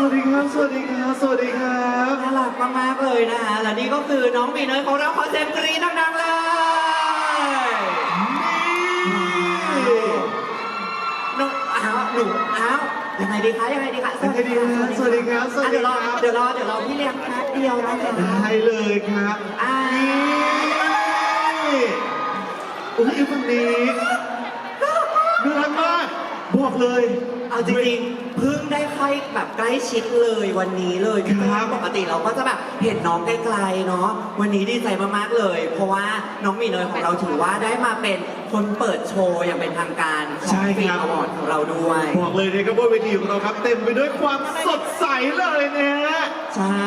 วัสดีครับ สวัสดีครับน่ารักมากๆเลยนะคะและนี่ก็คือน้องมีเนยของเราขอเสียงกรี๊ดดังๆเลย นี่หนูอ้าวหนูอ้าวยังไงดีคะ ยังไงดีคะยังไงดีครับ สวัสดีครับ สวัสดีอะเดี๋ยวรอครับเดี๋ยวรอเดี๋ยวรอพี่เลี้ยงแป๊บเดียวนะคะได้เลยครับอ่า นี่อุ้ยฝั่งนี้น่ารักมาก บอก เลยเอาจริงๆเพิ่งได้ค่อยแบบใกล้ชิดเลยวันนี้เลยพี่ครับปกติเราก็จะแบบเห็นน้องไกลๆเนาะวันนี้ดีใจมากๆเลย เพราะว่าน้องมีเนยของเราถือว่าได้มาเป็นคนเปิดโชว์อย่างเป็นทางการของใช่ฟิครัล์บมอวอร์ดของเราด้วยบอกเลยนะครับว่าเวทีของเราครับ เต็มไปด้วยความสดใสเลยนะฮะ ใช่